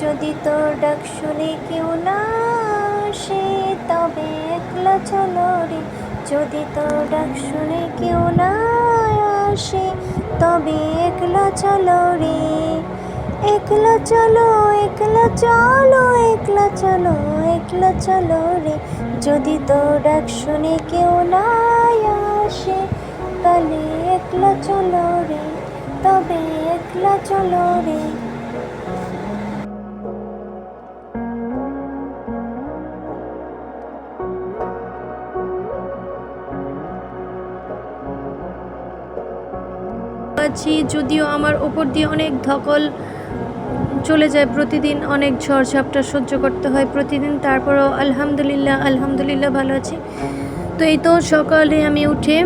যদি তোর ডাক শুনে কেউ না আসে, তবে একলা চলো রে। যদি তোর ডাক শুনে কেউ না আসে, তবে একলা চলো রে। একলা চলো একলা চলো একলা চলো একলা চলো রে। যদি তোর ডাক শুনে কেউ না আসে, তাহলে একলা চলো রে, তবে একলা চলো রে। আছি, যদিও আমার ওপর দিয়ে অনেক ধকল চলে যায় প্রতিদিন, অনেক ঝড়ঝাপটা সহ্য করতে হয় প্রতিদিন, তারপরও আলহামদুলিল্লাহ আলহামদুলিল্লাহ ভালো আছি। তো এই তো সকালে আমি উঠে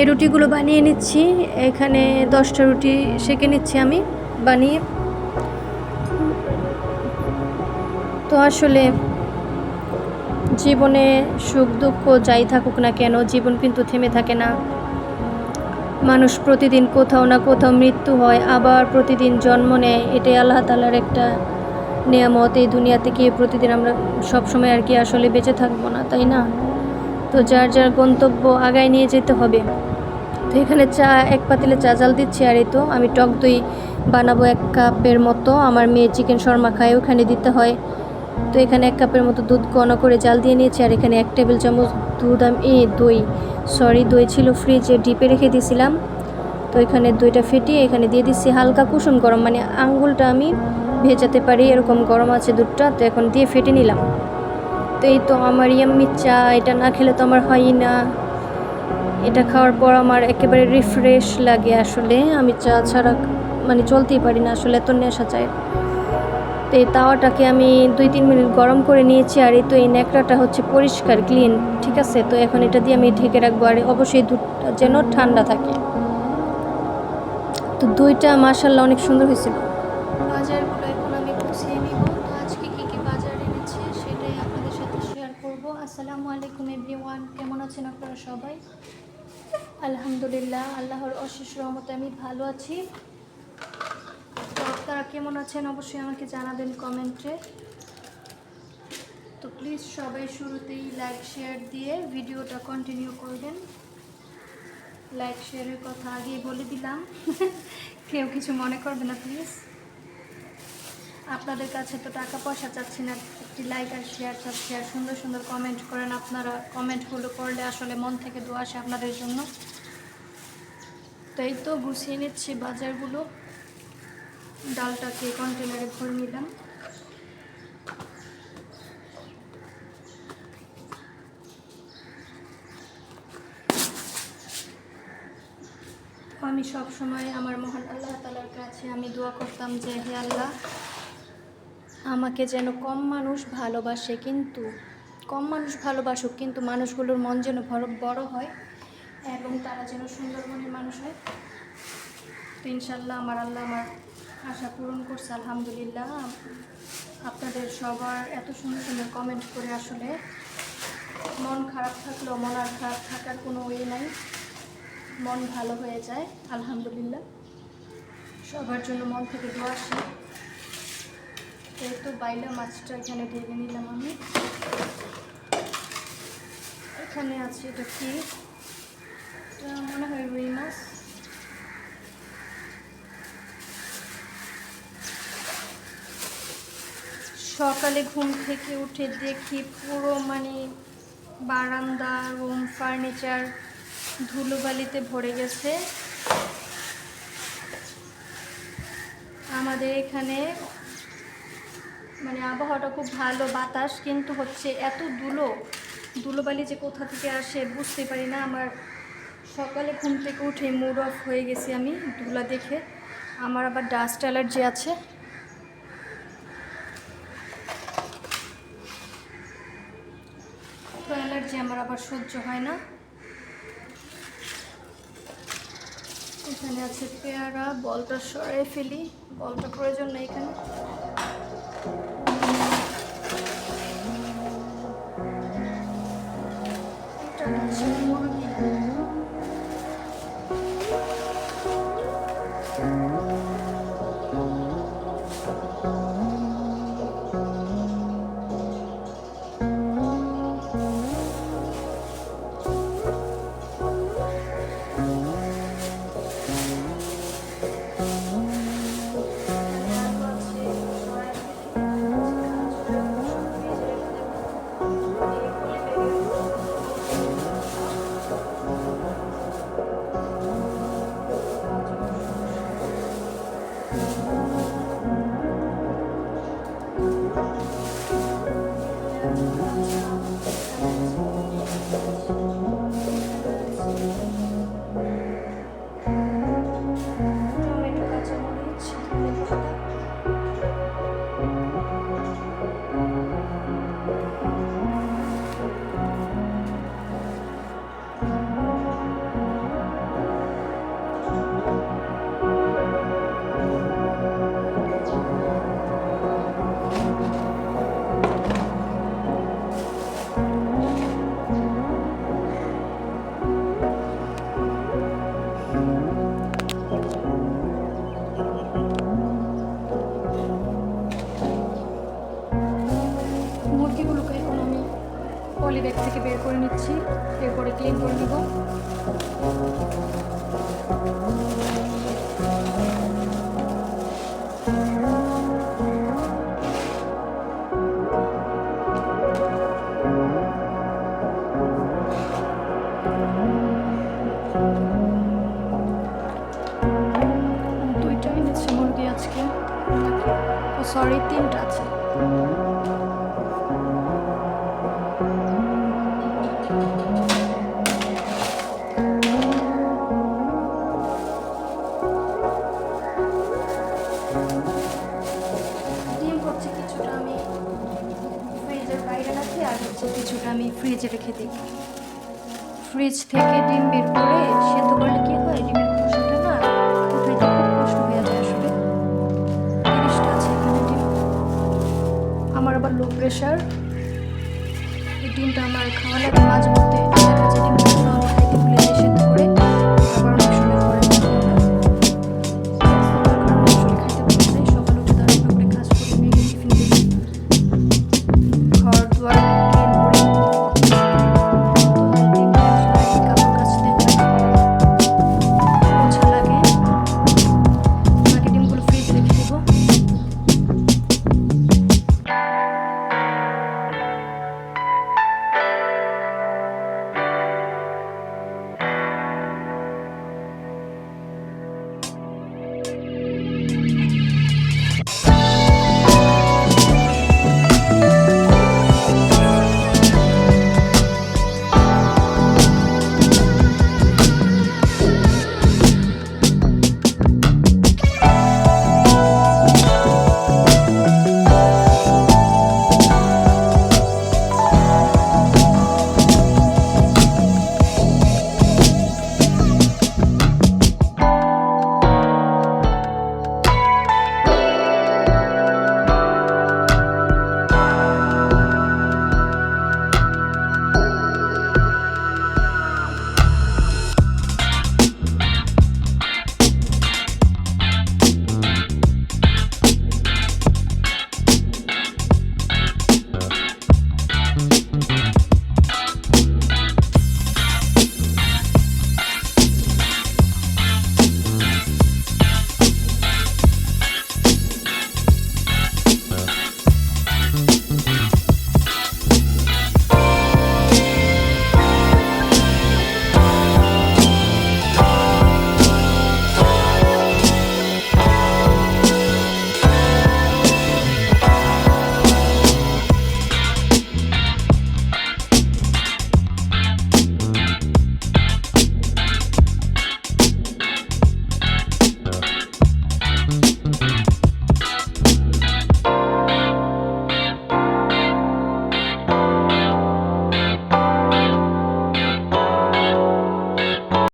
এই রুটিগুলো বানিয়ে নিচ্ছি, এখানে দশটা রুটি সেঁকে নিচ্ছি আমি বানিয়ে। তো আসলে জীবনে সুখ দুঃখ যাই থাকুক না কেন, জীবন কিন্তু থেমে থাকে না। মানুষ প্রতিদিন কোথাও না কোথাও মৃত্যু হয়, আবার প্রতিদিন জন্ম নেয়। এটাই আল্লাহ তালার একটা নিয়ামত। এই দুনিয়াতে গিয়ে প্রতিদিন আমরা সবসময় আর কি আসলে বেঁচে থাকব না, তাই না? তো যার যার গন্তব্য আগায় নিয়ে যেতে হবে। তো এখানে চা, এক পাতিলে চা জাল দিচ্ছি আর এই তো। আমি টক দই বানাবো এক কাপের মতো। আমার মেয়ে চিকেন শর্মা খায়, ওখানে দিতে হয়। তো এখানে এক কাপের মতো দুধ ঘন করে জাল দিয়ে নিয়েছি, আর এখানে এক টেবিল চামচ দুধ আমি এ, দই সরি দই ছিল ফ্রিজে ডিপে রেখে দিয়েছিলাম। তো এখানে দইটা ফেটিয়ে এখানে দিয়ে দিচ্ছি হালকা কুসুম গরম মানে আঙ্গুলটা আমি ভেজাতে পারি, এরকম গরম আছে দুধটা, তো এখন দিয়ে ফেটে নিলাম। তো এই তো আমার ইয়াম্মি চা, এটা না খেলে তো আমার হয়ই না। এটা খাওয়ার পর আমার একেবারে রিফ্রেশ লাগে আসলে। আমি চা ছাড়া মানে চলতেই পারি না, আসলে এত নেশা চাই তো এই তাওয়াটাকে আমি দুই তিন মিনিট গরম করে নিয়েছি আর এই তো এই ন্যাকড়াটা হচ্ছে পরিষ্কার ক্লিন ঠিক আছে? তো এখন এটা দিয়ে আমি ঢেকে রাখব আর অবশ্যই দুধটা যেন ঠান্ডা থাকে। তো দুইটা মাসাল্লাহ অনেক সুন্দর হয়েছিল। বাজারগুলো এখন আমি নিব। তো আজকে কী কী বাজার সেটাই আপনাদের সাথে শেয়ার আসসালামু আলাইকুম এভরিওয়ান কেমন আছেন আপনারা সবাই? আলহামদুলিল্লাহ, আল্লাহর অশেষ রহমতে আমি ভালো আছি। আপনারা কেমন আছেন অবশ্যই আমাকে জানাবেন কমেন্টে। তো প্লিজ সবাই শুরুতেই লাইক শেয়ার দিয়ে ভিডিওটা কন্টিনিউ করবেন। লাইক শেয়ারের কথা আগেই বলে দিলাম। কেউ কিছু মনে করবে না প্লিজ আপনাদের কাছে তো টাকা পয়সা চাচ্ছি না, একটি লাইক আর শেয়ার চাচ্ছি, আর সুন্দর সুন্দর কমেন্ট করেন আপনারা। কমেন্টগুলো করলে আসলে মন থেকে দোয়া আসে আপনাদের জন্য। তাই তো গুছিয়ে নিচ্ছি বাজারগুলো। ডালটাকে কন্টেনারে ভরে নিলাম। আমি সব সময় আমার মহান আল্লাহ তালার কাছে আমি দোয়া করতাম যে, হে আল্লাহ, আমাকে যেন কম মানুষ ভালোবাসে কিন্তু, কম মানুষ ভালোবাসুক কিন্তু মানুষগুলোর মন যেন বড় হয় এবং তারা যেন সুন্দর মনের মানুষ হয়। তো ইনশাল্লাহ আমার আল্লাহ আমার আশা পূরণ করছে, আলহামদুলিল্লাহ। আপনাদের সবার এত সুন্দর সুন্দর কমেন্ট করে আসলে মন খারাপ থাকলেও মন আর খারাপ থাকার কোনো ওয়ে নাই। মন ভালো হয়ে যায়, আলহামদুলিল্লাহ। সবার জন্য মন থেকে দোয়া আসে। এই তো বাইলা মাছটা এখানে ঢেলে নিলাম আমি। এখানে আছে এটা কি? মনে হয় রুই মাছ। সকালে ঘুম থেকে উঠে দেখি পুরো মানে বারান্দা, রুম, ফার্নিচার ধুলোবালিতে ভরে গেছে। আমাদের এখানে মানে আবহাওয়াটা খুব ভালো, বাতাস কিন্তু হচ্ছে এত ধুলো। ধুলোবালি যে কোথা থেকে আসে বুঝতে পারি না। আমার সকালে ঘুম থেকে উঠে মুড অফ হয়ে গেছি আমি ধুলা দেখে। আমার আবার ডাস্ট অ্যালার্জি আছে তো অ্যালার্জি আমার আবার সহ্য হয় না। এখানে আছে পেয়ারা, বলটা সরাই ফেলি। বলটা প্রয়োজন নেই এখানে। এটা হচ্ছে পলি ব্যাগ থেকে বের করে নিচ্ছি। এরপরে ক্লিন করে নিব। দুইটা এনেছে মুরগি আজকে। সরি তিনটা আছে। ফ্রিজে রেখে দিই। ফ্রিজ থেকে ডিম বের করে সেদ্ধ করলে কি হয়? ডিমের খোসাটা না উঠাইতে খুব কষ্ট হয়ে যায় আসলে। তিরিশটা আছে এখানে ডিম। আমার আবার লো প্রেশার এই ডিমটা আমার খাওয়া লাগে মাঝে মধ্যে।